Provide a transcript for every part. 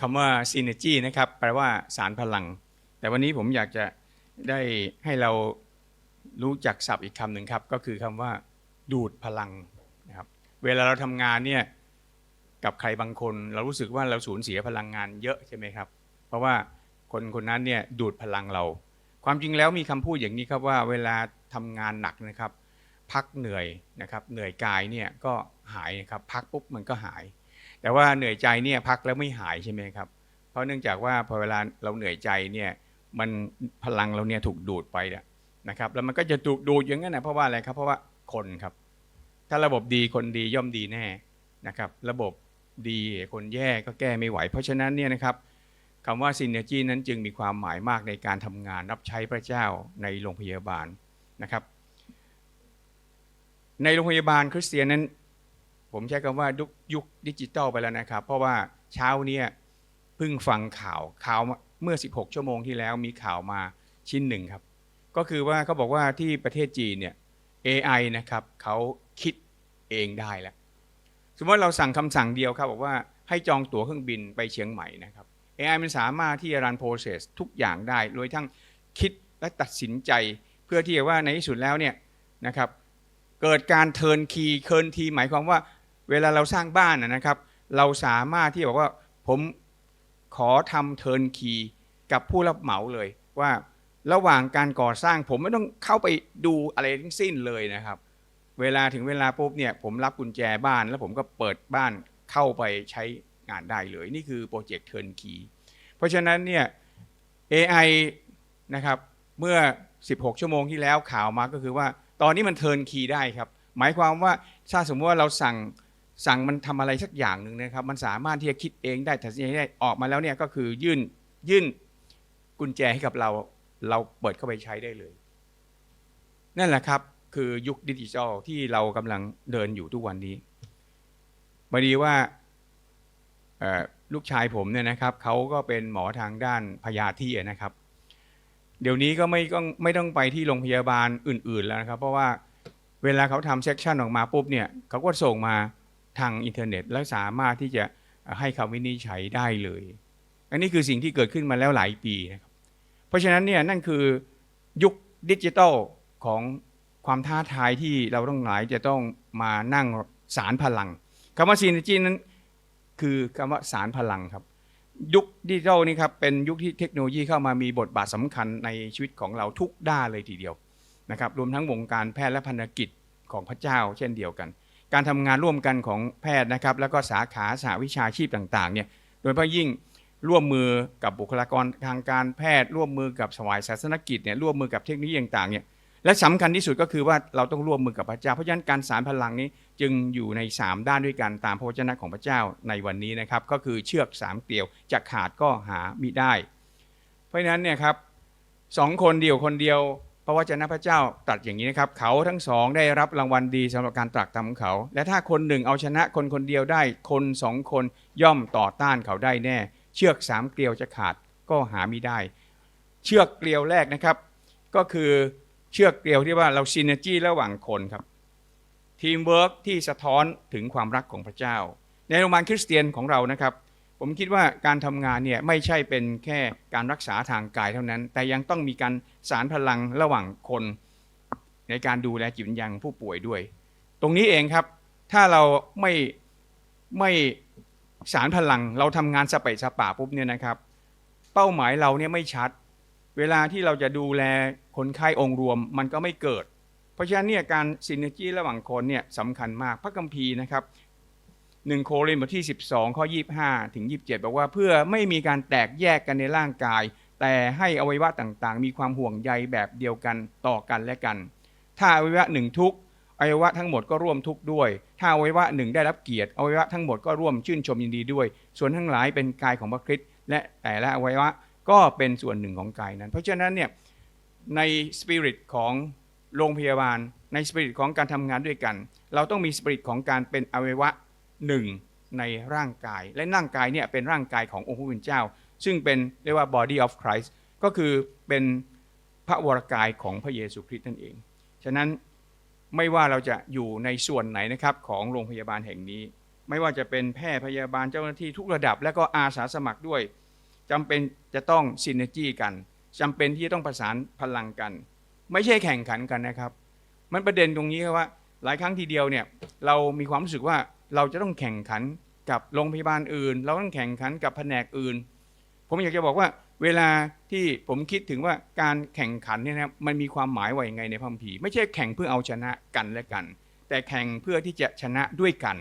คำว่า synergy นะครับ แปลว่าสารพลัง แต่วันนี้ผมอยากจะได้ให้เรารู้จักศัพท์อีกคำหนึ่งครับ ก็คือคำว่า ดูดพลังนะครับ เวลาเราทำงานเนี่ยกับใครบางคน เรารู้สึกว่าเราสูญเสียพลังงานเยอะใช่ไหมครับ เพราะว่าคนคนนั้นเนี่ยดูดพลังเรา ความจริงแล้วมีคำพูดอย่างนี้ครับว่าเวลาทำงานหนักนะครับ พักเหนื่อยนะครับ เหนื่อยกายเนี่ยก็หายนะครับ พักปุ๊บมันก็หาย แต่ว่าเหนื่อยใจเนี่ยพักแล้วไม่หายใช่ไหมครับ เพราะเนื่องจากว่าพอเวลาเราเหนื่อยใจเนี่ยมันพลังเราเนี่ยถูกดูดไปเนี่ยนะครับ แล้วมันก็จะถูกดูดอย่างนั้นนะเพราะว่าอะไรครับเพราะว่าคนครับ ถ้าระบบดีคนดีย่อมดีแน่นะครับ ระบบดีคนแย่ก็แก้ไม่ไหว เพราะฉะนั้นเนี่ยนะครับคำว่าซินเนจีนั้นจึงมีความหมายมากในการทำงานรับใช้พระเจ้าในโรงพยาบาลนะครับ ในโรงพยาบาลคริสเตียนนั้น ผมใช้คำว่ายุคดิจิตอลไปแล้วนะครับ เพราะว่าเช้าเนี้เพิ่งฟังข่าวข่าวเมื่อ 16 ชั่วโมงที่แล้วมีข่าวมาชิ้นหนึ่งครับ ก็คือว่าเขาบอกว่าที่ประเทศจีนเนี่ย AI นะครับเขาคิดเองได้แล้วสมมติว่าเราสั่งคำสั่งเดียวครับบอกว่าให้จองตั๋วเครื่องบินไปเชียงใหม่นะครับ AI มันสามารถที่จะรันโปรเซสทุกอย่างได้โดยทั้งคิดและตัดสินใจเพื่อที่จะว่าในที่สุดแล้วเนี่ยนะครับเกิดการเทิร์นคีย์เคิร์นทีหมายความว่า เวลาเราสร้างบ้านนะครับ เราสามารถที่บอกว่าผมขอทำเทิร์นคีกับผู้รับเหมาเลยว่าระหว่างการก่อสร้างผมไม่ต้องเข้าไปดูอะไรทั้งสิ้นเลยนะครับ เวลาถึงเวลาปุ๊บเนี่ยผมรับกุญแจบ้านแล้วผมก็เปิดบ้านเข้าไปใช้งานได้เลย นี่คือโปรเจกต์เทิร์นคีเพราะฉะนั้นเนี่ย AI นะครับเมื่อ 16 ชั่วโมงที่แล้วข่าวมาก็คือว่า ตอนนี้มันเทิร์นคีได้ครับ หมายความว่าถ้าสมมติว่าเราสั่ง สั่งมันทำอะไรสักอย่างหนึ่งนะครับ มันสามารถที่จะคิดเองได้ตัดสินใจได้ออกมาแล้วเนี่ยก็คือยื่นยื่นกุญแจให้กับเรา เราเปิดเข้าไปใช้ได้เลย นั่นแหละครับ คือยุคดิจิทัลที่เรากำลังเดินอยู่ทุกวันนี้พอดีว่าลูกชายผมเนี่ยนะครับเขาก็เป็นหมอทางด้านพยาธินะครับ เดี๋ยวนี้ก็ไม่ต้องไม่ต้องไปที่โรงพยาบาลอื่น ๆแล้วนะครับ เพราะว่าเวลาเขาทำเซ็กชันออกมาปุ๊บเนี่ยเขาก็ส่งมา ทางอินเทอร์เน็ต แล้วสามารถที่จะให้คำวินิจฉัยได้เลย อันนี้คือสิ่งที่เกิดขึ้นมาแล้วหลายปีนะครับเพราะฉะนั้นเนี่ยนั่นคือยุคดิจิทัลของความท้าทายที่เราต้องหลายจะต้องมานั่งสารพลังคำว่าซีนจีนั้นคือคำว่าสารพลังครับ ยุคดิจิทัลนี่ครับเป็นยุคที่เทคโนโลยีเข้ามามีบทบาทสำคัญในชีวิตของเราทุกด้านเลยทีเดียวนะครับรวมทั้งวงการแพทย์และพันธกิจของพระเจ้าเช่นเดียวกัน การทำงานร่วมกันของแพทย์นะครับ แล้วก็สาขาสาวิชาชีพต่างๆเนี่ยโดยเฉพาะยิ่งร่วมมือกับบุคลากรทางการแพทย์ ร่วมมือกับสวายศาสนกิจเนี่ยร่วมมือกับเทคโนโลยีต่างๆเนี่ยและสำคัญที่สุดก็คือว่าเราต้องร่วมมือกับพระเจ้า เพราะฉะนั้นการสารพลังนี้จึงอยู่ใน 3 ด้านด้วยกันตามพระวจนะของพระเจ้าในวันนี้นะครับก็คือเชือกสามเกลียวจะขาดก็หามิได้ เพราะฉะนั้นเนี่ยครับสองคนเดียวคนเดียว ระวจนะพระเจ้าตรัสอย่างนี้นะครับ เขาทั้งสองได้รับรางวัลดีสำหรับการตรักตามของเขา และถ้าคนหนึ่งเอาชนะคนคนเดียวได้คนสองคนย่อมต่อต้านเขาได้แน่ เชือกสามเกลียวจะขาดก็หาไมิได้ เชือกเกลียวแรกนะครับ ก็คือเชือกเกลียวที่ว่าเราซินเนจี้ระหว่างคนครับทีมเวิร์กที่สะท้อนถึงความรักของพระเจ้า ในโรงพยาบาลคริสเตียนของเรานะครับ ผมคิดว่าการทำงานเนี่ยไม่ใช่เป็นแค่การรักษาทางกายเท่านั้น แต่ยังต้องมีการสารพลังระหว่างคน ในการดูแลจิตวิญญาณผู้ป่วยด้วย ตรงนี้เองครับ ถ้าเราไม่ไม่สารพลังเราทำงานสเปะสปะปุ๊บเนี่ยนะครับ เป้าหมายเราเนี่ยไม่ชัด เวลาที่เราจะดูแลคนไข้องค์รวมมันก็ไม่เกิด เพราะฉะนั้นเนี่ยการซินเนจีระหว่างคนเนี่ยสำคัญมากพระคัมภีร์นะครับ หนึ่งโครินธ์บทที่ 12 ข้อ 25 ถึง 27 บอกว่าเพื่อไม่มีการแตกแยกกันในร่างกาย แต่ให้อวัยวะต่างๆ มีความห่วงใยแบบเดียวกันต่อกันและกัน ถ้าอวัยวะหนึ่งทุกอวัยวะทั้งหมดก็ร่วมทุกข์ด้วย ถ้าอวัยวะหนึ่งได้รับเกียรติอวัยวะทั้งหมดก็ร่วมชื่นชมยินดีด้วย ส่วนทั้งหลายเป็นกายของพระคริสต์และแต่ละอวัยวะก็เป็นส่วนหนึ่งของกายนั้น เพราะฉะนั้นเนี่ยในสปิริตของโรงพยาบาล ในสปิริตของการทำงานด้วยกัน เราต้องมีสปิริตของการเป็นอวัยวะ หนึ่งในร่างกาย และร่างกายเนี่ยเป็นร่างกายขององค์พระผู้เป็นเจ้า ซึ่งเป็นเรียกว่า body of Christ ก็คือเป็นพระวรกายของพระเยซูคริสต์นั่นเอง ฉะนั้นไม่ว่าเราจะอยู่ในส่วนไหนนะครับของโรงพยาบาลแห่งนี้ ไม่ว่าจะเป็นแพทย์พยาบาลเจ้าหน้าที่ทุกระดับ และก็อาสาสมัครด้วยจำเป็นจะต้องซินเนจีกันจำเป็นที่จะต้องประสานพลังกัน ไม่ใช่แข่งขันกันนะครับ มันประเด็นตรงนี้ครับว่า หลายครั้งทีเดียวเนี่ยเรามีความรู้สึกว่า เราจะต้องแข่งขันกับโรงพยาบาลอื่น เราต้องแข่งขันกับแผนกอื่น ผมอยากจะบอกว่าเวลาที่ผมคิดถึงว่าการแข่งขันเนี่ยนะครับมันมีความหมายว่าอย่างไงในพระคัมภีไม่ใช่แข่งเพื่อเอาชนะกันและกัน แต่แข่งเพื่อที่จะชนะด้วยกัน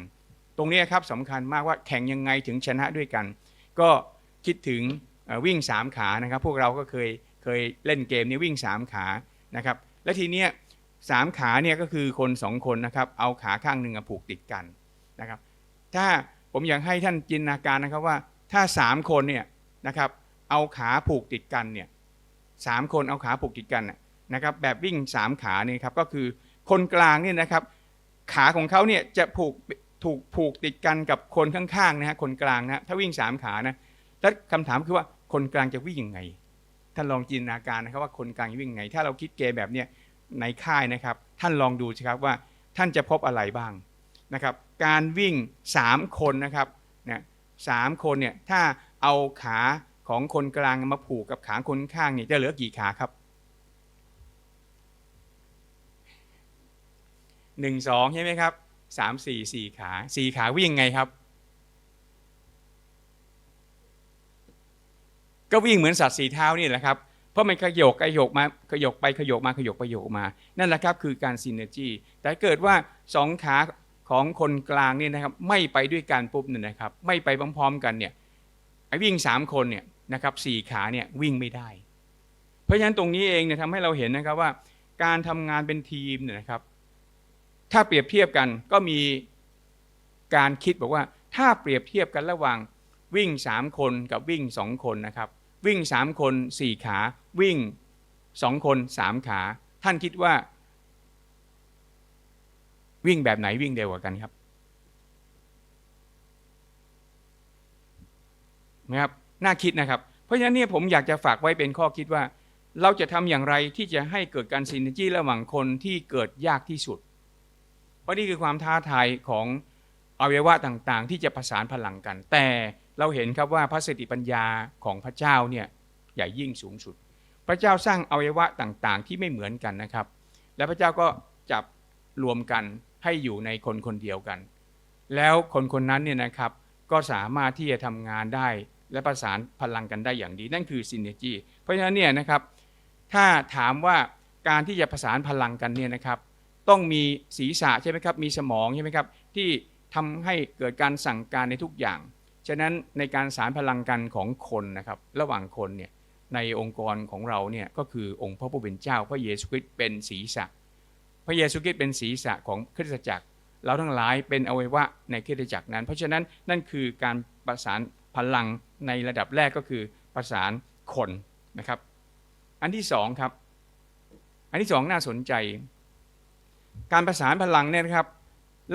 ตรงนี้ครับสำคัญมากว่าแข่งยังไงถึงชนะด้วยกัน ก็คิดถึงวิ่งสามขานะครับ พวกเราก็เคยเคยเล่นเกมนี้วิ่งสามขานะครับและทีเนี้ยสามขาเนี่ยก็คือคนสองคนนะครับเอาขาข้างหนึ่งผูกติดกัน นะครับ ถ้าผมอยากให้ท่านจินตนาการนะครับว่าถ้าสามคนเนี่ยนะครับเอาขาผูกติดกันเนี่ยสามคนเอาขาผูกติดกันนะครับแบบวิ่งสามขาเนี่ยครับก็คือคนกลางเนี่ยนะครับขาของเขาเนี่ยจะผูกถูกผูกติดกันกับคนข้างๆนะฮะคนกลางนะถ้าวิ่งสามขานะแล้วคำถามคือว่าคนกลางจะวิ่งยังไงท่านลองจินตนาการนะครับว่าคนกลางวิ่งยังไง ถ้าเราคิดเกมแบบเนี้ยในค่ายนะครับ ท่านลองดูสิครับว่าท่านจะพบอะไรบ้าง นะครับการวิ่ง 3 คนนะครับนี่ยสามคนเนี่ยถ้าเอาขาของคนกลางมาผูกกับขาคนข้างเนี่ยจะเหลือกี่ขาครับหนึ่งสองใช่ไหมครับสามสี่สี่ขาสี่ขาวิ่งยังไงครับ ก็วิ่งเหมือนสัตว์สีเท้านี่แหละครับ เพราะมันขยกขยกมาขยกไปขยกมาขยกไปขยกมา นั่นแหละครับคือการซินเนจีแต่เกิดว่าสองขา ของคนกลางเนี่ยนะครับไม่ไปด้วยกันปุ๊บเนี่ยนะครับไม่ไปพร้อมๆกันเนี่ยไอ้วิ่งสามคนเนี่ยนะครับสี่ขาเนี่ยวิ่งไม่ได้ เพราะฉะนั้นตรงนี้เองเนี่ยทำให้เราเห็นนะครับว่า การทำงานเป็นทีมเนี่ยนะครับ ถ้าเปรียบเทียบกันก็มีการคิดบอกว่าถ้าเปรียบเทียบกันระหว่างวิ่งสามคนกับวิ่งสองคนนะครับวิ่งสามคนสี่ขา วิ่งสองคนสามขา ท่านคิดว่า วิ่งแบบไหนวิ่งเร็วกว่ากันครับนะครับน่าคิดนะครับ เพราะฉะนั้นเนี่ยผมอยากจะฝากไว้เป็นข้อคิดว่า เราจะทำอย่างไรที่จะให้เกิดการซินเนจีระหว่างคนที่เกิดยากที่สุด เพราะนี่คือความท้าทายของอวัยวะต่างๆ ที่จะประสานพลังกัน แต่เราเห็นครับว่าพระสติปัญญาของพระเจ้าเนี่ยใหญ่ยิ่งสูงสุด พระเจ้าสร้างอวัยวะต่างๆ ที่ไม่เหมือนกันนะครับ และพระเจ้าก็จับรวมกัน ให้อยู่ในคนคนเดียวกัน แล้วคนคนนั้นเนี่ยนะครับก็สามารถที่จะทำงานได้และประสานพลังกันได้อย่างดี นั่นคือซินเนจีเพราะฉะนั้นเนี่ยนะครับถ้าถามว่าการที่จะประสานพลังกันเนี่ยนะครับ ต้องมีศีรษะใช่ไหมครับ มีสมองใช่ไหมครับ ที่ทำให้เกิดการสั่งการในทุกอย่าง ฉะนั้นในการสารพลังกันของคนนะครับ ระหว่างคนเนี่ยในองค์กรของเราเนี่ยก็คือองค์พระผู้เป็นเจ้าพระเยซูคริสต์เป็นศีรษะ พระเยซูคริสต์เป็นศีรษะของคริสตจักร เราทั้งหลายเป็นอวัยวะในคริสตจักรนั้น เพราะฉะนั้นนั่นคือการประสานพลังในระดับแรกก็คือประสานคนนะครับ อันที่สองครับ อันที่สองน่าสนใจ การประสานพลังเนี่ยนะครับ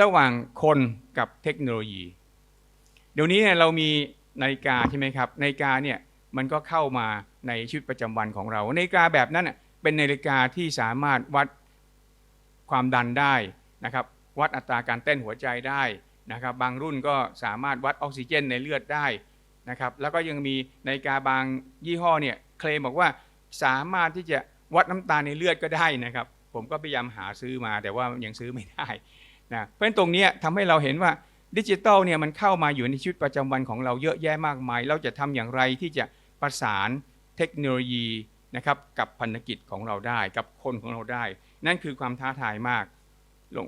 ระหว่างคนกับเทคโนโลยี เดี๋ยวนี้เนี่ยเรามีนาฬิกาใช่ไหมครับนาฬิกาเนี่ยมันก็เข้ามาในชีวิตประจำวันของเรานาฬิกาแบบนั้นเป็นนาฬิกาที่สามารถวัด ความดันได้นะครับวัดอัตราการเต้นหัวใจได้นะครับบางรุ่นก็สามารถวัดออกซิเจนในเลือดได้นะครับแล้วก็ยังมีนาฬิกาบางยี่ห้อเนี่ยเคลมบอกว่าสามารถที่จะวัดน้ำตาลในเลือดก็ได้นะครับ ผมก็พยายามหาซื้อมาแต่ว่ายังซื้อไม่ได้นะเพราะฉะนั้นตรงนี้ยทำให้เราเห็นว่าดิจิทัลเนี่ยมันเข้ามาอยู่ในชีวิตประจำวันของเราเยอะแยะมากมาย เราจะทำอย่างไรที่จะประสานเทคโนโลยีนะครับกับพันธกิจของเราได้ กับคนของเราได้ นั่นคือความท้าทายมาก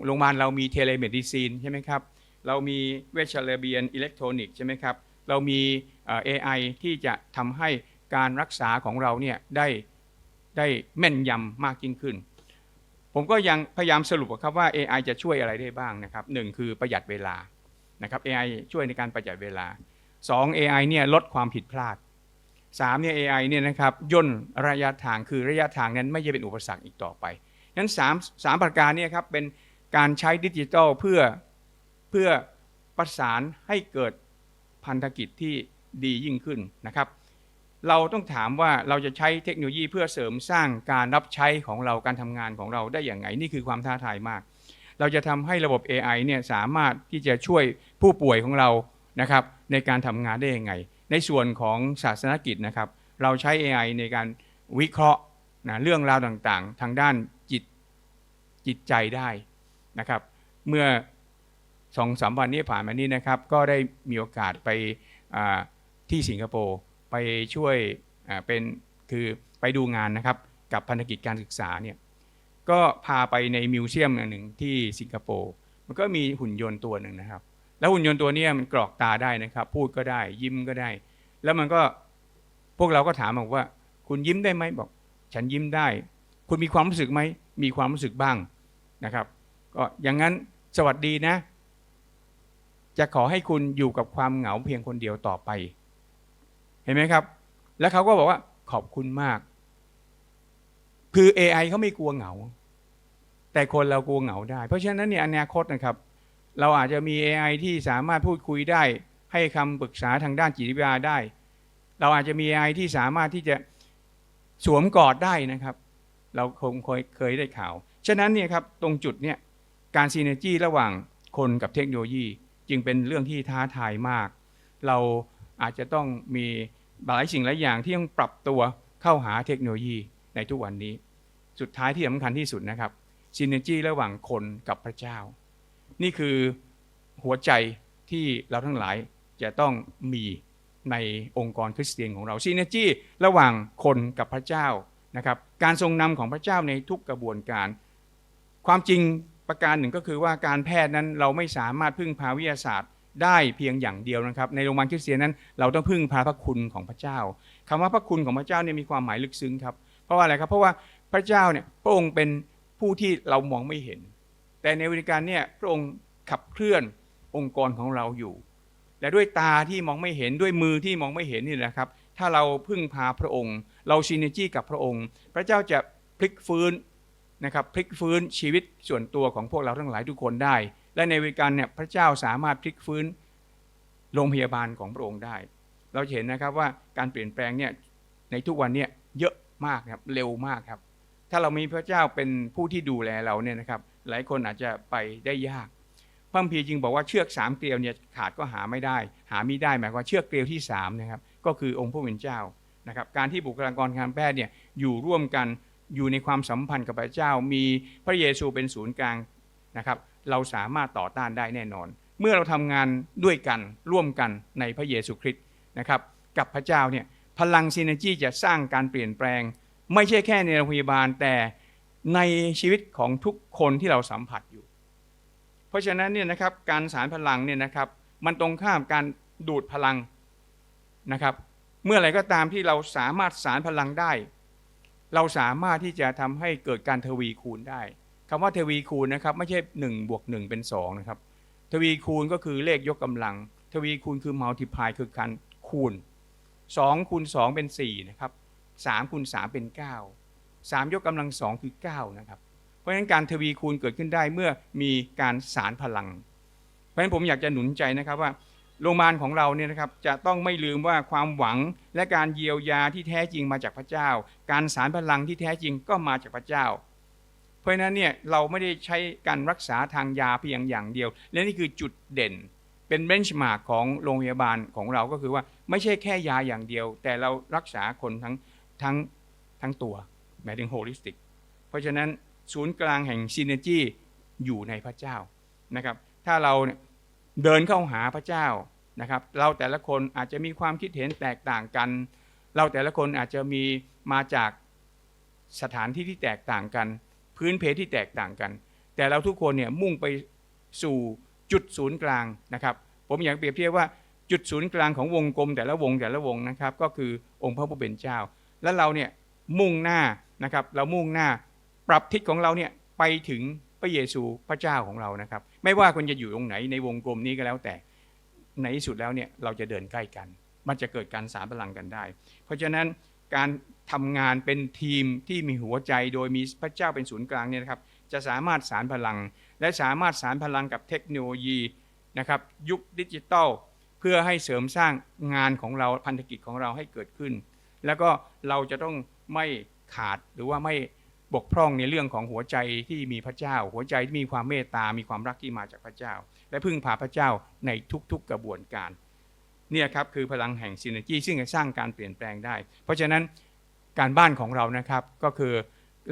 โรงพยาบาลเรามีเทเลเมดิซีนใช่ไหมครับ เรามีเวชระเบียนอิเล็กทรอนิกส์ใช่ไหมครับ เรามีเอ่อ AI ที่จะทำให้การรักษาของเราเนี่ยได้ได้แม่นยำมากยิ่งขึ้น ผมก็ยังพยายามสรุปครับว่า AI จะช่วยอะไรได้บ้างนะครับหนึ่งคือประหยัดเวลานะครับ AI ช่วยในการประหยัดเวลา 2 AI เนี่ยลดความผิดพลาด 3 เนี่ย AI เนี่ยนะครับย่นระยะทางคือระยะทางนั้นไม่จะเป็นอุปสรรคอีกต่อไป นั้น3 3ประการนี่ครับเป็นการใช้ดิจิทัลเพื่อเพื่อประสานให้เกิดพันธกิจที่ดียิ่งขึ้นนะครับ เราต้องถามว่าเราจะใช้เทคโนโลยีเพื่อเสริมสร้างการรับใช้ของเราการทำงานของเราได้อย่างไงนี่คือความท้าทายมาก เราจะทำให้ระบบ AI เนี่ยสามารถที่จะช่วยผู้ป่วยของเรานะครับในการทำงานได้ยังไง ในส่วนของศาสนกิจนะครับ เราใช้ AI ในการวิเคราะห์นะเรื่องราวต่างๆ ทางด้าน จิตใจได้นะครับ เมื่อสองสามวันนี้ผ่านมานี้นะครับ ก็ได้มีโอกาสไปที่สิงคโปร์ไปช่วยเป็นคือไปดูงานนะครับกับพันธกิจการศึกษาเนี่ยก็พาไปในมิวเซียมหนึ่งที่สิงคโปร์มันก็มีหุ่นยนต์ตัวหนึ่งนะครับ แล้วหุ่นยนต์ตัวนี้มันกรอกตาได้นะครับ พูดก็ได้ยิ้มก็ได้ แล้วมันก็พวกเราก็ถามบอกว่า คุณยิ้มได้ไหมบอก ฉันยิ้มได้ คุณมีความรู้สึกไหมมีความรู้สึกบ้าง นะครับ ก็อย่างนั้นสวัสดีนะ จะขอให้คุณอยู่กับความเหงาเพียงคนเดียวต่อไป เห็นไหมครับ แล้วเขาก็บอกว่าขอบคุณมาก คือ AI เขาไม่กลัวเหงา แต่คนเรากลัวเหงาได้ เพราะฉะนั้นเนี่ยอนาคตนะครับ เราอาจจะมี AI ที่สามารถพูดคุยได้ ให้คำปรึกษาทางด้านจิตวิทยาได้ เราอาจจะมี AI ที่สามารถที่จะสวมกอดได้นะครับ เราคงเคยได้ข่าว ฉะนั้นเนี่ยครับตรงจุดเนี่ยการซีเนจีระหว่างคนกับเทคโนโลยีจึงเป็นเรื่องที่ท้าทายมาก เราอาจจะต้องมีหลายสิ่งหลายอย่างที่ต้องปรับตัวเข้าหาเทคโนโลยีในทุกวันนี้ สุดท้ายที่สำคัญที่สุดนะครับซีเนจีระหว่างคนกับพระเจ้า นี่คือหัวใจที่เราทั้งหลายจะต้องมีในองค์กรคริสเตียนของเราซีเนจีระหว่างคนกับพระเจ้านะครับ การทรงนำของพระเจ้าในทุกกระบวนการ ความจริงประการหนึ่งก็คือว่าการแพทย์นั้นเราไม่สามารถพึ่งพาวิทยาศาสตร์ได้เพียงอย่างเดียวนะครับ ในโรงพยาบาลคริสเตียนนั้น เราต้องพึ่งพาพระคุณของพระเจ้าคำว่าพระคุณของพระเจ้าเนี่ยมีความหมายลึกซึ้งครับเพราะว่าอะไรครับเพราะว่าพระเจ้าเนี่ยพระองค์เป็นผู้ที่เรามองไม่เห็น แต่ในวิธีการเนี่ยพระองค์ขับเคลื่อนองค์กรของเราอยู่ และด้วยตาที่มองไม่เห็นด้วยมือที่มองไม่เห็นนี่นะครับ ถ้าเราพึ่งพาพระองค์ เราซีเนจี้กับพระองค์ พระเจ้าจะพลิกฟื้นนะครับพลิกฟื้นชีวิตส่วนตัวของพวกเราทั้งหลายทุกคนได้ และในวิการเนี่ยพระเจ้าสามารถพลิกฟื้นโรงพยาบาลของพระองค์ได้ เราเห็นนะครับว่าการเปลี่ยนแปลงเนี่ยในทุกวันเนี่ยเยอะมากครับเร็วมากครับ ถ้าเรามีพระเจ้าเป็นผู้ที่ดูแลเราเนี่ยนะครับ หลายคนอาจจะไปได้ยากพระคัมภีร์จึงบอกว่าเชือกสามเกลียวเนี่ยขาดก็หาไม่ได้ หาไม่ได้หมายความว่าเชือกเกลียวที่สามนะครับก็คือองค์พระผู้เป็นเจ้า นะครับการที่บุคลากรการแพทย์เนี่ยอยู่ร่วมกันอยู่ในความสัมพันธ์กับพระเจ้า มีพระเยซูเป็นศูนย์กลางนะครับเราสามารถต่อต้านได้แน่นอน เมื่อเราทำงานด้วยกันร่วมกันในพระเยซูคริสต์นะครับกับพระเจ้าเนี่ยพลังซีเนจีจะสร้างการเปลี่ยนแปลง ไม่ใช่แค่ในโรงพยาบาลแต่ในชีวิตของทุกคนที่เราสัมผัสอยู่ เพราะฉะนั้นเนี่ยนะครับการสารพลังเนี่ยนะครับมันตรงข้ามการดูดพลังนะครับ เมื่อไหร่ก็ตามที่เราสามารถสารพลังได้ เราสามารถที่จะทำให้เกิดการทวีคูณได้คำว่าทวีคูณนะครับ ไม่ใช่1บวก1เป็น2นะครับ ทวีคูณก็คือเลขยกกำลัง ทวีคูณคือ multiply คือการคูณ2คูณ2เป็น4นะครับ3คูณ3เป็น 9 3 ยกกำลัง2คือ9นะครับ เพราะฉะนั้นการทวีคูณเกิดขึ้นได้เมื่อมีการสารพลัง เพราะฉะนั้นผมอยากจะหนุนใจนะครับว่า โรงพยาบาลของเราเนี่ยนะครับจะต้องไม่ลืมว่าความหวังและการเยียวยาที่แท้จริงมาจากพระเจ้า การสารพลังที่แท้จริงก็มาจากพระเจ้า เพราะฉะนั้นเนี่ยเราไม่ได้ใช้การรักษาทางยาเพียงอย่างเดียว และนี่คือจุดเด่น เป็นเบนช์มาร์กของโรงพยาบาลของเราก็คือว่าไม่ใช่แค่ยาอย่างเดียว แต่เรารักษาคนทั้งทั้งทั้งตัวหมายถึงโฮลิสติก เพราะฉะนั้นศูนย์กลางแห่งซีเนจีอยู่ในพระเจ้านะครับถ้าเราเนี่ย เดินเข้าหาพระเจ้านะครับ เราแต่ละคนอาจจะมีความคิดเห็นแตกต่างกัน เราแต่ละคนอาจจะมีมาจากสถานที่ที่แตกต่างกัน พื้นเพที่แตกต่างกัน แต่เราทุกคนเนี่ยมุ่งไปสู่จุดศูนย์กลางนะครับ ผมอยากเปรียบเทียบว่าจุดศูนย์กลางของวงกลมแต่ละวงแต่ละวงนะครับ ก็คือองค์พระผู้เป็นเจ้า และเราเนี่ยมุ่งหน้านะครับ เรามุ่งหน้าปรับทิศของเราเนี่ยไปถึง ระเยซูพระเจ้าของเรานะครับ ไม่ว่าคุณจะอยู่ตรงไหนในวงกลมนี้ก็แล้วแต่ในที่สุดแล้วเนี่ยเราจะเดินใกล้กัน มันจะเกิดการสารพลังกันได้ เพราะฉะนั้นการทำงานเป็นทีมที่มีหัวใจโดยมีพระเจ้าเป็นศูนย์กลางเนี่ยนะครับ จะสามารถสารพลัง และสามารถสารพลังกับเทคโนโลยีนะครับยุคดิจิตอลเพื่อให้เสริมสร้างงานของเราพันธกิจของเราให้เกิดขึ้น แล้วก็เราจะต้องไม่ขาดหรือว่าไม่ บกพร่องในเรื่องของหัวใจที่มีพระเจ้า หัวใจที่มีความเมตตา มีความรักที่มาจากพระเจ้า และพึ่งพาพระเจ้าในทุกๆกระบวนการเนี่ยครับคือพลังแห่งซินเนจีซึ่งจะสร้างการเปลี่ยนแปลงได้ เพราะฉะนั้นการบ้านของเรานะครับก็คือ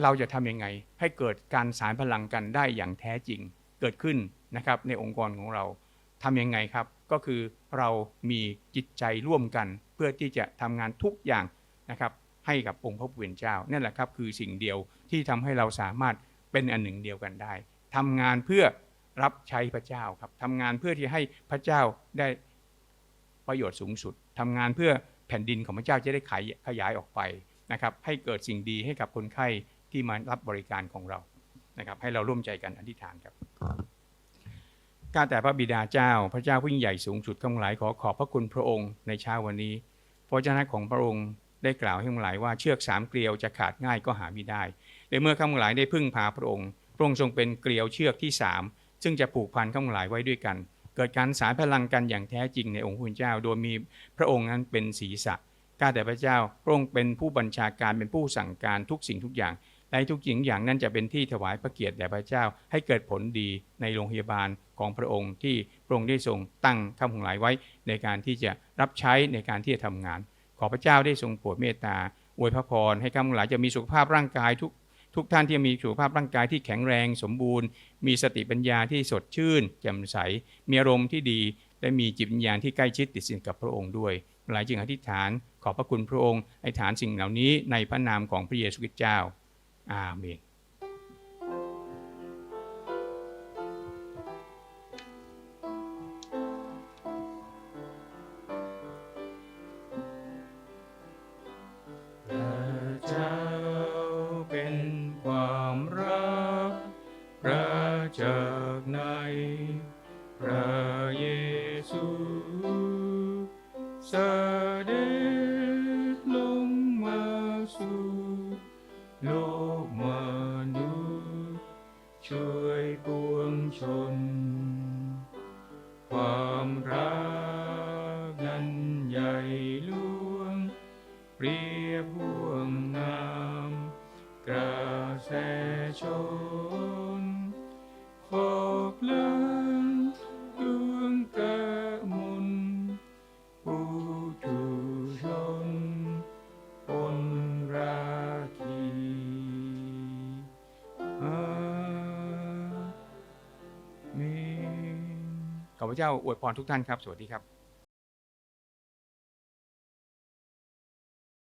เราจะทำยังไงให้เกิดการสารพลังกันได้อย่างแท้จริงเกิดขึ้นนะครับในองค์กรของเราทำยังไงครับ ก็คือเรามีจิตใจร่วมกัน เพื่อที่จะทำงานทุกอย่างนะครับ ให้กับองค์พระผู้เป็นเจ้านั่นแหละครับคือสิ่งเดียวที่ทำให้เราสามารถเป็นอันหนึ่งเดียวกันได้ทำงานเพื่อรับใช้พระเจ้าครับทำงานเพื่อที่ให้พระเจ้าได้ประโยชน์สูงสุดทำงานเพื่อแผ่นดินของพระเจ้าจะได้ขยขยายออกไปนะครับ ให้เกิดสิ่งดีให้กับคนไข้ที่มารับบริการของเรานะครับ ให้เราร่วมใจกันอธิษฐานครับข้าแต่พระบิดาเจ้า พระเจ้าผู้ยิ่งใหญ่สูงสุดทั้งหลายขอขอบพระคุณพระองค์ในเช้าวันนี้พระเจ้าของพระองค์ ได้กล่าวให้ทั้งหลายว่าเชือกสามเกลียวจะขาดง่ายก็หาไม่ได้และเมื่อข้าพหลายได้พึ่งพาพระองค์พระองค์ทรงเป็นเกลียวเชือกที่สามซึ่งจะผูกพันข้าพหลายไว้ด้วยกัน เกิดการสารพลังกันอย่างแท้จริงในองค์พระเจ้า โดยมีพระองค์นั้นเป็นศีรษะข้าแต่พระเจ้าพระองค์เป็นผู้บัญชาการเป็นผู้สั่งการทุกสิ่งทุกอย่างและทุกสิ่งอย่างนั้นจะเป็นที่ถวายพระเกียรติแด่พระเจ้าให้เกิดผลดีในโรงพยาบาลของพระองค์ที่พระองค์ได้ทรงตั้งข้าพหลายไว้ในการที่จะรับใช้ในการที่จะทำงาน พระเจ้าได้ทรงโปรดเมตตาอวยพระพรให้ข้าพหลายจะมีสุขภาพร่างกายทุกทุกท่านที่มีสุขภาพร่างกายที่แข็งแรงสมบูรณ์ มีสติปัญญาที่สดชื่นแจ่มใส มีอารมณ์ที่ดี และมีจิตวิญญาณที่ใกล้ชิดติดสินกับพระองค์ด้วยหลายจึงอธิษฐานขอบพระคุณพระองค์อธิษฐานสิ่งเหล่านี้ในพระนามของพระเยซูคริสต์เจ้า อาเมน เมนเจ้าอวยพรทุกท่านครับ สวัสดีครับ